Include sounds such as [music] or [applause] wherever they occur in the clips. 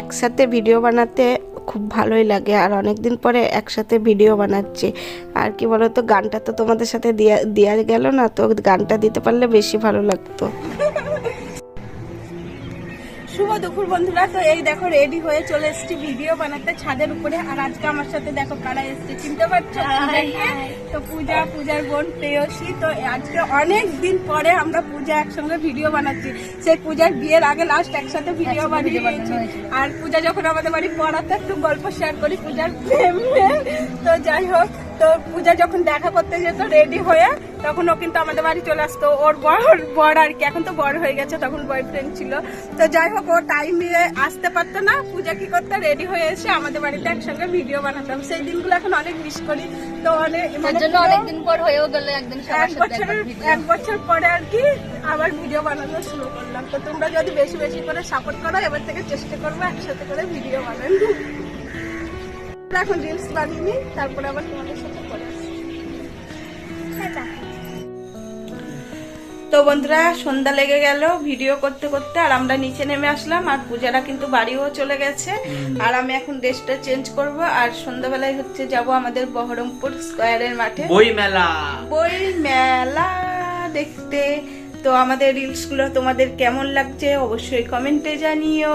একসাথে ভিডিও বানাতে খুব ভালোই লাগে, আর অনেক দিন পরে একসাথে ভিডিও বানাচ্ছি। আর কি তো গানটা তো তোমাদের সাথে দেওয়া দেওয়া গেল না, তো গানটা দিতে পারলে বেশি ভালো লাগতো। শুভ দুপুর বন্ধুরা। তো এই দেখো রেডি হয়ে চলে এসেছি ভিডিও বানাতে ছাদের উপরে। আর আজকে আমার সাথে দেখো কারা এসেছে চিনতে পারছ? তো পূজা পূজার বোন প্রেয়সী। তো আজকে অনেক দিন পরে আমরা পূজা একসঙ্গে ভিডিও বানাচ্ছি। সেই পূজার বিয়ের আগে লাস্ট একসাথে ভিডিও বানিয়েছি। আর পূজা যখন আমাদের বাড়ি পড়াতে একটু গল্প শেয়ার করি। পূজার প্রেম। তো যাই হোক তো পূজা যখন দেখা করতে যেত রেডি হয়ে তখন ও কিন্তু আমাদের বাড়ি চলে আসতো। ওর বড় বড় আর কি এখন তো বড় হয়ে গেছে তখন বয়ফ্রেন্ড ছিল। তো যাই হোক ও টাইম নিয়ে আসতে পারতো না। পূজা কি করতে রেডি হয়ে এসে আমাদের বাড়িতে একসঙ্গে ভিডিও বানাতাম। সেই দিনগুলো এখন অনেক মিস করি। তো অনেক মানে অনেকদিন পর হয়েও গেল একদিন এক video। এক বছর পরে আর কি আবার ভিডিও বানানো শুরু করলাম। তো তোমরা যদি বেশি বেশি করে সাপোর্ট করো এবার থেকে চেষ্টা করব একসাথে করে ভিডিও বানানো। এখন রিলস বানিয়ে নিই তারপরে আবার তোমাদের। তো বন্ধুরা সন্ধ্যা লেগে গেল ভিডিও করতে করতে আর আমরা নিচে নেমে আসলাম আর পূজারা কিন্তু বাড়িও চলে গেছে। আর আমি এখন ড্রেসটা চেঞ্জ করব আর সন্ধ্যাবেলায় হচ্ছে যাব আমাদের বহরমপুর স্কোয়ারের মাঠে। বই মেলা বই মেলা দেখতে। তো আমাদের রিলসগুলো তোমাদের কেমন লাগছে অবশ্যই কমেন্টে জানিও।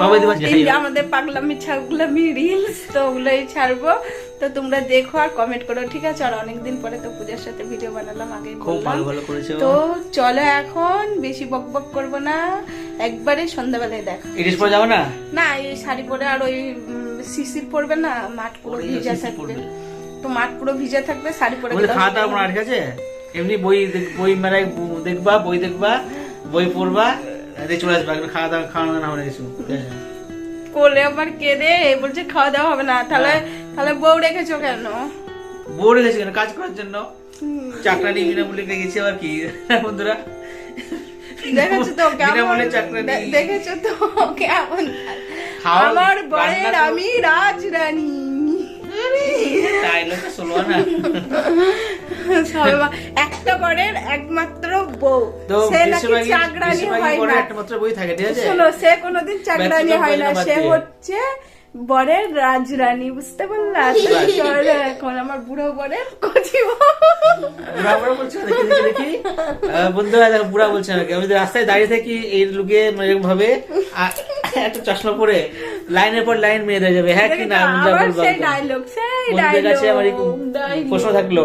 আমাদের পাগলামি ছাগলামি রিলস তো ওগুলোই ছাড়বো। তো তোমরা দেখো আর কমেন্ট করো ঠিক আছে? আর অনেকদিন পরে তো পূজার সাথে ভিডিও বানালাম আগে খুব ভালো ভালো করেছ। তো চলো এখন বেশি বক বক করব না একবারে সন্ধ্যাবেলায় দেখা। ইডিস পরে যাব না? না এই শাড়ি পরে আর ওই শিশির পরবে না মাঠ পুরো ভিজা থাকবে। তো মাঠ পুরো ভিজা থাকবে শাড়ি পরে খাওয়া দাওয়া কোনো ঠিক আছে এমনি বই বই মেলায় দেখবা বই দেখবা বই পড়বা চলে আসবা খাওয়া দাওয়া খাওয়ানো না হবে কিছু। কোলে আবার কে রে? বলছে খাওয়া দাওয়া হবে না তাহলে তাহলে বউ রেখেছো কেন? বোর গেছে কেন? কাজ করার জন্য। চাকরানি বিনামূল্যে পেয়ে আবার কি? [laughs] বন্ধুরা। দেখেছ তো কেমন? বিনামূল্যে চাকরানি দে- দেখেছ তো কেমন? আমার বরের আমি রাজরানী। তাই লোক শুনব না? সবাই বা- একটা বরের একমাত্র বউ। সে নাকি চাকরানি হয় না। একটা বই থাকে ঠিক আছে? শোনো সে কোনোদিন চাকরানি হয় না। সে হচ্ছে বরের রাজরানী বুঝতে পারলা তো এখন আমার বুড়ো বরের কচি দেখি বন্ধুরা বুড়া বলছে আমাকে। আমি রাস্তায় দাঁড়িয়ে থাকি এই লুকে এরকম ভাবে। একটা চশমা পরে লাইনের পর লাইন মেয়ে হয়ে যাবে। হ্যাঁ কি না বন্ধুদের কাছে আমার প্রশ্ন থাকল।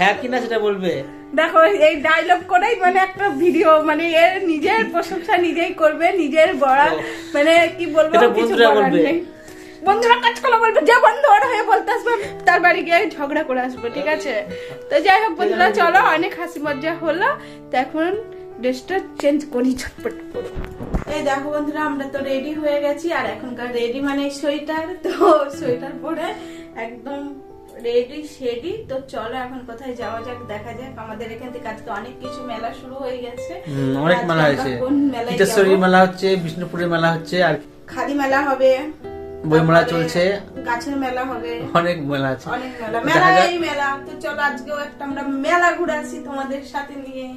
হ্যাঁ কি না সেটা বলবে? দেখো এই ডায়লগ করেই মানে একটা ভিডিও মানে এর নিজের প্রশংসা নিজেই করবে নিজের বড়া মানে কি বলব কিছু বলার বলবে। নেই। বন্ধুরা কাজ করা বলবে যে বন্ধু ওর হয়ে বলতে আসবে তার বাড়ি গিয়ে ঝগড়া করে আসব ঠিক আছে? তো যাই হোক বন্ধুরা চলো অনেক হাসি মজা হলো। তো এখন ড্রেসটা চেঞ্জ করি ঝটপট করে। এই দেখো বন্ধুরা আমরা তো রেডি হয়ে গেছি আর এখনকার রেডি মানে সোয়েটার। তো সোয়েটার পরে একদম রেডি শেডি তো চলো এখন কোথায় যাওয়া যাক দেখা যাক। আমাদের এখান থেকে আজকে অনেক কিছু মেলা শুরু হয়ে গেছে। অনেক মেলা হয়েছে? মেলা হচ্ছে বিষ্ণুপুরের মেলা হচ্ছে আর খাদি মেলা হবে। বই মেলা চলছে। গাছের মেলা হবে। অনেক মেলা আছে। অনেক মেলা। মেলা এই মেলা। তো চলো আজকেও একটা আমরা মেলা ঘুরে আসি তোমাদের সাথে নিয়ে।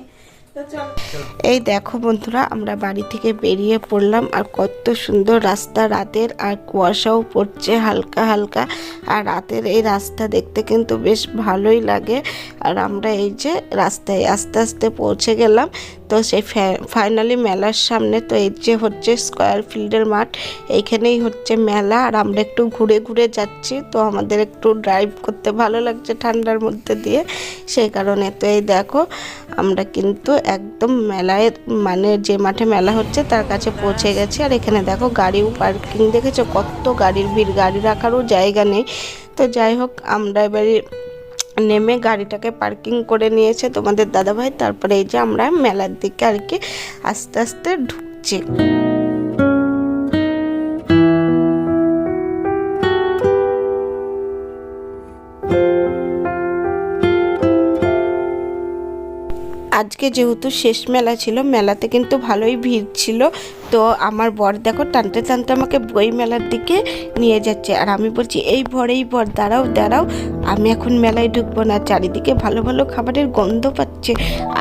এই দেখো বন্ধুরা আমরা বাড়ি থেকে বেরিয়ে পড়লাম আর কত সুন্দর রাস্তা। রাতের আর কুয়াশাও পড়ছে হালকা হালকা। আর রাতের এই রাস্তা দেখতে কিন্তু বেশ ভালোই লাগে। আর আমরা এই যে রাস্তায় আস্তে আস্তে পৌঁছে গেলাম। তো সেই ফাইনালি মেলার সামনে তো এই যে হচ্ছে স্কোয়ার ফিল্ডের মাঠ, এইখানেই হচ্ছে মেলা। আর আমরা একটু ঘুরে ঘুরে যাচ্ছি, তো আমাদের একটু ড্রাইভ করতে ভালো লাগছে ঠান্ডার মধ্যে দিয়ে। সেই কারণে তো এই দেখো, আমরা কিন্তু একদম মেলায় মানে যে মাঠে মেলা হচ্ছে তার কাছে পৌঁছে গেছি। আর এখানে দেখো গাড়িও পার্কিং দেখেছ? কত গাড়ির ভিড়, গাড়ি রাখারও জায়গা নেই। তো যাই হোক, আমরা এবারে নেমে গাড়িটাকে পার্কিং করে নিয়েছে তোমাদের দাদাভাই। তারপরে এই যে আমরা মেলার দিকে আর কি আস্তে আস্তে ঢুকছি। আজকে যেহেতু শেষ মেলা ছিল, মেলাতে কিন্তু ভালোই ভিড় ছিল। তো আমার বর দেখো টানতে টানতে আমাকে বই মেলার দিকে নিয়ে যাচ্ছে। আর আমি বলছি, এই ভর এই ভর দাঁড়াও দাঁড়াও। আমি এখন মেলায় ঢুকবো না। চারিদিকে ভালো ভালো খাবারের গন্ধ পাচ্ছে।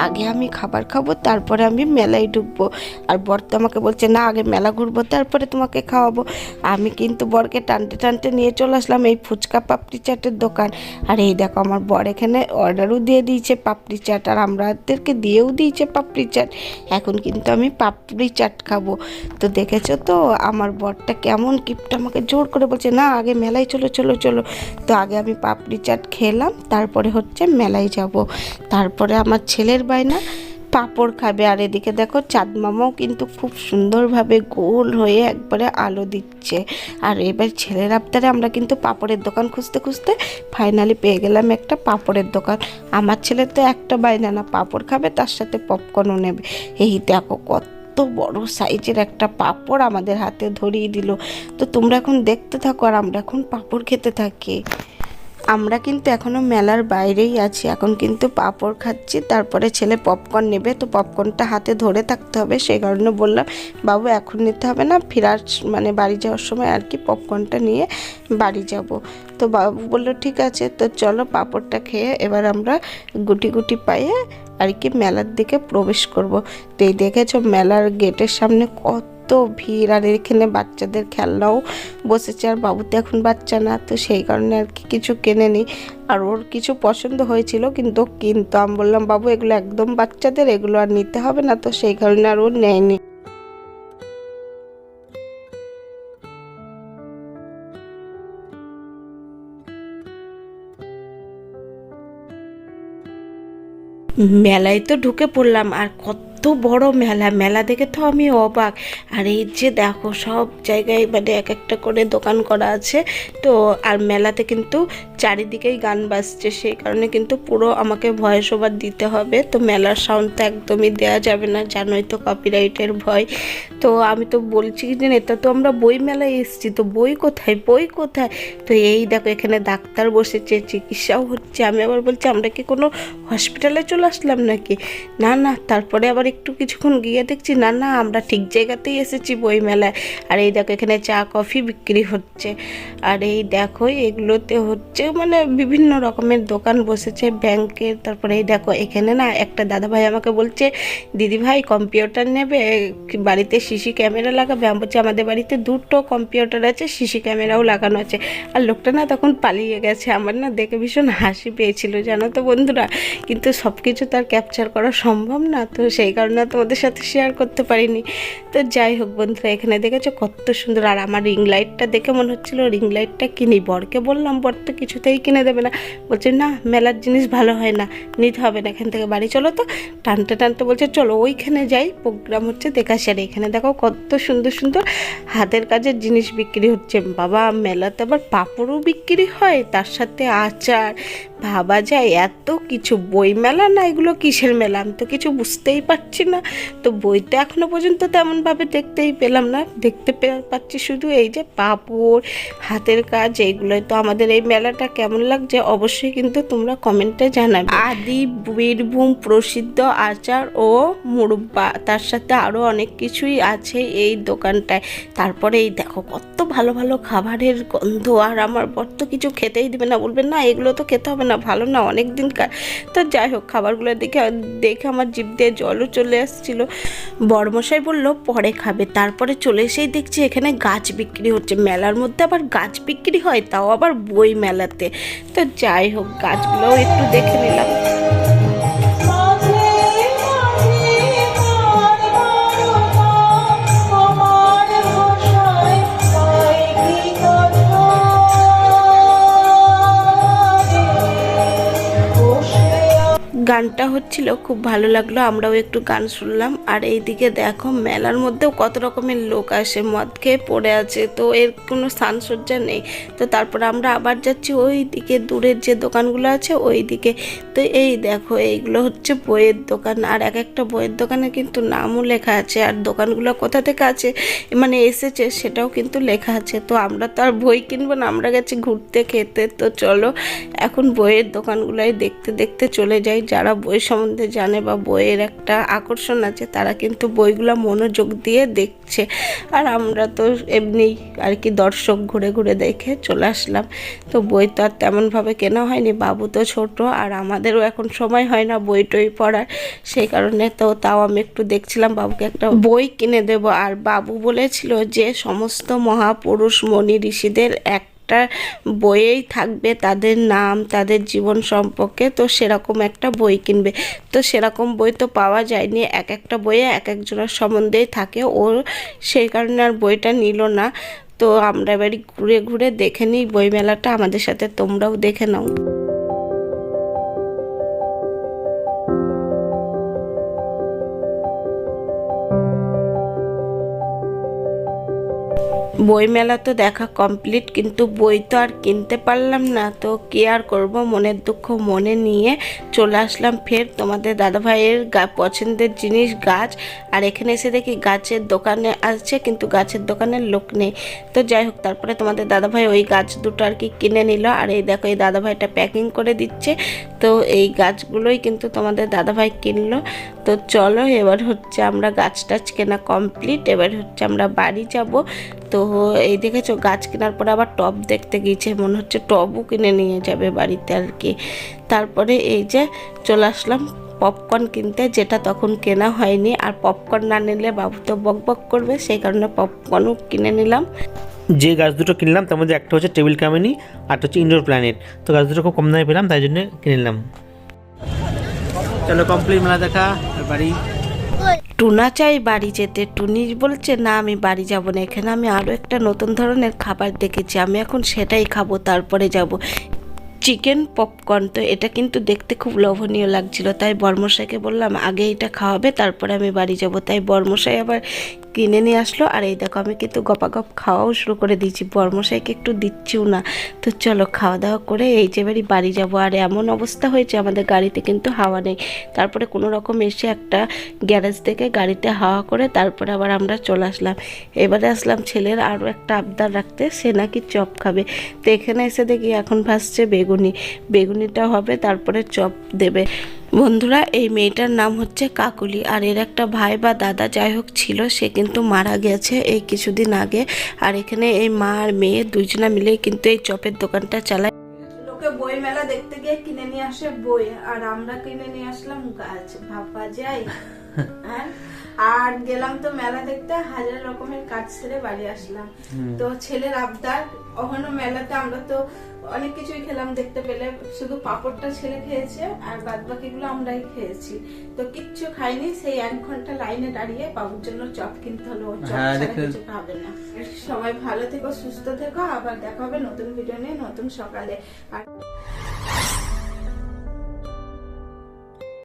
আগে আমি খাবার খাব, তারপরে আমি মেলায় ঢুকবো। আর বর তো আমাকে বলছে, না, আগে মেলা ঘুরবো, তারপরে তোমাকে খাওয়াবো। আমি কিন্তু বরকে টানতে টানতে নিয়ে চলে আসলাম এই ফুচকা পাপড়ি চাটের দোকান। আর এই দেখো আমার বর এখানে অর্ডারও দিয়ে দিয়েছে পাপড়ি চাট, আর আমাদেরকে দিয়েও দিয়েছে পাপড়ি চাট। এখন কিন্তু আমি পাপড়ি চাট খাব। তো দেখেছ তো, আমার বরটা কেমন কিপটা আমাকে জোর করে বলছে, না, আগে মেলায় চলো চলো চলো। তো আগে আমি পাপড়ি চাট খেলাম, তারপরে হচ্ছে মেলায় যাব। তারপরে আমার ছেলের বায়না, পাঁপড় খাবে। আর এদিকে দেখো চাঁদ মামাও কিন্তু খুব সুন্দরভাবে গোল হয়ে একবারে আলো দিচ্ছে। আর এবার ছেলের আবদারে আমরা কিন্তু পাঁপড়ের দোকান খুঁজতে খুঁজতে ফাইনালি পেয়ে গেলাম একটা পাঁপড়ের দোকান। আমার ছেলে তো একটা বাইনা না, পাঁপড় খাবে, তার সাথে পপকর্নও নেবে। এই দেখো কত এত বড় সাইজের একটা পাঁপড় আমাদের হাতে ধরিয়ে দিল। তো তোমরা এখন দেখতে থাকো আর আমরা এখন পাঁপড় খেতে থাকি। আমরা কিন্তু এখনও মেলার বাইরেই আছি। এখন কিন্তু পাঁপড় খাচ্ছি, তারপরে ছেলে পপকর্ন নেবে, তো পপকর্নটা হাতে ধরে থাকতে হবে। সেই কারণে বললাম, বাবু, এখন নিতে হবে না, ফেরার মানে বাড়ি যাওয়ার সময় আর কি পপকর্নটা নিয়ে বাড়ি যাব। তো বাবু বলল, ঠিক আছে, তো চলো পাঁপড়টা খেয়ে এবার আমরা গুটি গুটি পাইয়ে আর কি মেলার দিকে প্রবেশ করব। তো এই দেখেছ, মেলার গেটের সামনে কত ভিড় আর এখানে বাচ্চাদের খেলনাও বসেছে আর বাবু তো এখন বাচ্চা না, তো সেই কারণে আর কি কিছু কেনে নি আর ওর কিছু পছন্দ হয়েছিল কিন্তু কিন্তু আমি বললাম, বাবু, এগুলো একদম বাচ্চাদের, এগুলো আর নিতে হবে না। তো সেই কারণে আর ও নেয়নি। মেলায় তো ঢুকে পড়লাম, আর কত বড় মেলা মেলা দেখে তো আমি অবাক। আর এই যে দেখো, সব জায়গায় মানে এক একটা করে দোকান করা আছে। তো আর মেলাতে কিন্তু চারিদিকেই গান বাজছে, সেই কারণে কিন্তু পুরো আমাকে ভয়েস ওভার দিতে হবে। তো মেলার সাউন্ড তো একদমই দেওয়া যাবে না, জানোই তো কপিরাইটের ভয়। তো আমি তো বলছি যে এটা তো আমরা বই মেলায় এসেছি, তো বই কোথায় বই কোথায়? তো এই দেখো, এখানে ডাক্তার বসেছে, চিকিৎসাও হচ্ছে। আমি আবার বলছি, আমরা কি কোনো হসপিটালে চলে আসলাম নাকি? না না, তারপরে আবার একটু কিছুক্ষণ গিয়ে দেখছি, না না, আমরা ঠিক জায়গাতেই এসেছি বই মেলায় আর এই দেখো, এখানে চা, কফি বিক্রি হচ্ছে। আর এই দেখো, এগুলোতে হচ্ছে মানে বিভিন্ন রকমের দোকান বসেছে ব্যাংকের তারপরে এই দেখো, এখানে না একটা দাদাভাই আমাকে বলছে, দিদি ভাই, কম্পিউটার নেবে? বাড়িতে সিসি ক্যামেরা লাগাবে? আমি বলছি, আমাদের বাড়িতে দুটো কম্পিউটার আছে, সিসি ক্যামেরাও লাগানো আছে। আর লোকটা না তখন পালিয়ে গেছে। আমার না দেখে ভীষণ হাসি পেয়েছিল, জানো তো বন্ধুরা। কিন্তু সব কিছু তার ক্যাপচার করা সম্ভব না। তো সেই কারণে আর তোমাদের সাথে শেয়ার করতে পারিনি। তো যাই হোক বন্ধুরা, এখানে দেখেছ কত সুন্দর। আর আমার রিং লাইটটা দেখে মনে হচ্ছিল রিং লাইটটা কিনি। বরকে বললাম, বর তো কিছুতেই কিনে দেবে না। বলছে, না, মেলার জিনিস ভালো হয় না, নিতে হবে না এখান থেকে বাড়ি। চলো তো। টানতে টানতে বলছে, চলো, ওইখানে যাই। প্রোগ্রাম হচ্ছে দেখা সেরে এখানে দেখো কত সুন্দর সুন্দর হাতের কাজের জিনিস বিক্রি হচ্ছে। বাবা, মেলাতে আবার পাঁপড়ও বিক্রি হয়, তার সাথে আচার ভাবা যায়, এত কিছু বই মেলা না, এগুলো কিসের মেলা? আমি তো কিছু বুঝতেই পারছি না। তো বইতে এখনও পর্যন্ত তেমনভাবে দেখতেই পেলাম না। দেখতে পাচ্ছি শুধু এই যে পাঁপড়, হাতের কাজ, এইগুলোই। তো আমাদের এই মেলাটা কেমন লাগছে অবশ্যই কিন্তু তোমরা কমেন্টে জানাবে। আদি, বীরভূম, প্রসিদ্ধ আচার ও মুরব্বা, তার সাথে আরও অনেক কিছুই আছে এই দোকানটায়। তারপরে এই দেখো, কত ভালো ভালো খাবারের গন্ধ, আর আমার বর তো কিছু খেতেই দিবে না, বলবে, না, এগুলো তো খেতে হবে না। ভালো না অনেক দিনকার তো যাই হোক, খাবারগুলো দেখে দেখে আমার জিভ দিয়ে জলও চলে আসছিল। বড়মশাই বলল, পরে খাবে। তারপরে চলে এসেই দেখছি এখানে গাছ বিক্রি হচ্ছে। মেলার মধ্যে আবার গাছ বিক্রি হয়, তাও আবার বই মেলাতে। তো যাই হোক, গাছগুলোও একটু দেখে নিলাম। গানটা হচ্ছিল খুব ভালো লাগল আমরাও একটু গান শুনলাম। আর এইদিকে দেখো, মেলার মধ্যেও কত রকমের লোক আসে, মদ খেয়ে পড়ে আছে, তো এর কোনো সানসজ্জা নেই। তো তারপর আমরা আবার যাচ্ছি ওই দিকে দূরের যে দোকানগুলো আছে ওই দিকে তো এই দেখো, এইগুলো হচ্ছে বইয়ের দোকান। আর এক একটা বইয়ের দোকানে কিন্তু নামও লেখা আছে, আর দোকানগুলো কোথা থেকে আছে মানে এসেছে সেটাও কিন্তু লেখা আছে। তো আমরা তো আর বই কিনবো না, আমরা গেছি ঘুরতে খেতে। তো চলো, এখন বইয়ের দোকানগুলোই দেখতে দেখতে চলে যাই। যারা বই সম্বন্ধে জানে বা বইয়ের একটা আকর্ষণ আছে তারা কিন্তু বইগুলো মনোযোগ দিয়ে দেখছে। আর আমরা তো এমনি আর কি দর্শক ঘুরে ঘুরে দেখে চলে আসলাম। তো বই তো আর তেমনভাবে কেনা হয়নি, বাবু তো ছোট আর আমাদেরও এখন সময় হয় না বই টই পড়ার। সেই কারণে তো তাও আমি একটু দেখছিলাম, বাবুকে একটা বই কিনে দেব। আর বাবু বলেছিল যে, সমস্ত মহাপুরুষ মনি ঋষিদের এক একটা বইয়েই থাকবে তাদের নাম, তাদের জীবন সম্পর্কে, তো সেরকম একটা বই কিনবে। তো সেরকম বই তো পাওয়া যায়নি, এক একটা বইয়ে এক একজনের সম্বন্ধেই থাকে, ও সেই কারণে আর বইটা নিল না। তো আমরা এবারই ঘুরে ঘুরে দেখে নিই বইমেলাটা, আমাদের সাথে তোমরাও দেখে নাও। বইমেলা তো দেখা কমপ্লিট কিন্তু বই তো আর কিনতে পারলাম না। তো কি আর করব? মনের দুঃখ মনে নিয়ে চলে আসলাম ফের। তোমাদের দাদাভাইয়ের গা, পছন্দের জিনিস গাছ। আর এখানে এসে দেখি গাছের দোকানে আসছে কিন্তু গাছের দোকানের লোক নেই। তো যাই হোক, তারপরে তোমাদের দাদাভাই ওই গাছ দুটো আর কি কিনে নিল। আর এই দেখো, এই দাদাভাইটা প্যাকিং করে দিচ্ছে। তো এই গাছগুলোই কিন্তু তোমাদের দাদাভাই কিনলো। তো চলো এবার হচ্ছে আমরা গাছ টাছ কেনা কমপ্লিট এবার হচ্ছে আমরা বাড়ি যাব। তো এই দেখেছ গাছ কেনার পরে আবার টব দেখতে গিয়েছে মনে হচ্ছে টবও কিনে নিয়ে যাবে বাড়িতে আর কি। তারপরে এই যে চলে আসলাম পপকর্ন কিনতে যেটা তখন কেনা হয়নি। আর পপকর্ন না নিলে বাবু তো বক বক করবে সেই কারণে পপকর্নও কিনে নিলাম। যে গাছ দুটো কিনলাম তার মধ্যে একটা হচ্ছে টেবিল কামিনি আর হচ্ছে ইনডোর প্ল্যানেট তো গাছ দুটো খুব কম দামে পেলাম তাই জন্য কিনে নিলাম। চলো কমপ্লিট মেলা দেখা। বাড়ি? টুনা চাই বাড়ি যেতে। টুনি বলছে, না, আমি বাড়ি যাব না। এখানে আমি আরও একটা নতুন ধরনের খাবার দেখেছি। আমি এখন সেটাই খাব, তারপরে যাব। চিকেন পপকর্ন তো এটা কিন্তু দেখতে খুব লোভনীয় লাগছিল। তাই বর্মশাইকে বললাম, আগে এটা খাওয়াবে, তারপরে আমি বাড়ি যাব। তাই বর্মশাই আবার কিনে নিয়ে আসলো। আর এই দেখো, আমি কিন্তু গপাগপ খাওয়াও শুরু করে দিয়েছি। বর্মশাইকে একটু দিচ্ছিও না। তো চলো, খাওয়া দাওয়া করে এই যে বাড়ি বাড়ি যাব। আর এমন অবস্থা হয়েছে, আমাদের গাড়িতে কিন্তু হাওয়া নেই। তারপরে কোনো রকম এসে একটা গ্যারেজ থেকে গাড়িতে হাওয়া করে তারপরে আবার আমরা চলে আসলাম। এবারে আসলাম ছেলের আরও একটা আবদার রাখতে, সে নাকি চপ খাবে। তো এখানে এসে দেখি এখন ভাসছে বেগুনি। বেগুনিটা হবে, তারপরে চপ দেবে। বন্ধুরা, এই মেয়েটার নাম হচ্ছে কাকুলি, আর এর একটা ভাই বা দাদা যাই হোক ছিল, সে কিন্তু মারা গেছে এই কিছুদিন আগে। আর এখানে এই মা আর মেয়ে দুজনা মিলেই কিন্তু এই চপের দোকানটা চালায়। লোকে বই মেলা দেখতে গিয়ে কিনে নিয়ে আসে বই, আর আমরা কিনে নিয়ে আসলাম গাছ ভাবা যায় হ্যাঁ? আর গেলাম তো মেলা দেখতে হাজার রকমের কাজ ছেড়ে বাড়ি আসলাম। তো ছেলের আবদার অহনো মেলাতে আমরা তো অনেক কিছুই খেলাম দেখতে পেলে শুধু পাপড়টা ছেলে খেয়েছে আর বাদ বাকিগুলো আমরাই খেয়েছি। তো কিচ্ছু খাইনি সেই এক ঘণ্টা লাইনে দাঁড়িয়ে বাবুর জন্য চপ কিনতে হলো চপ হ্যাঁ, কিছু খাবে না। সবাই ভালো থেকো সুস্থ থেকো আবার দেখা হবে নতুন ভিডিও নিয়ে নতুন সকালে। আর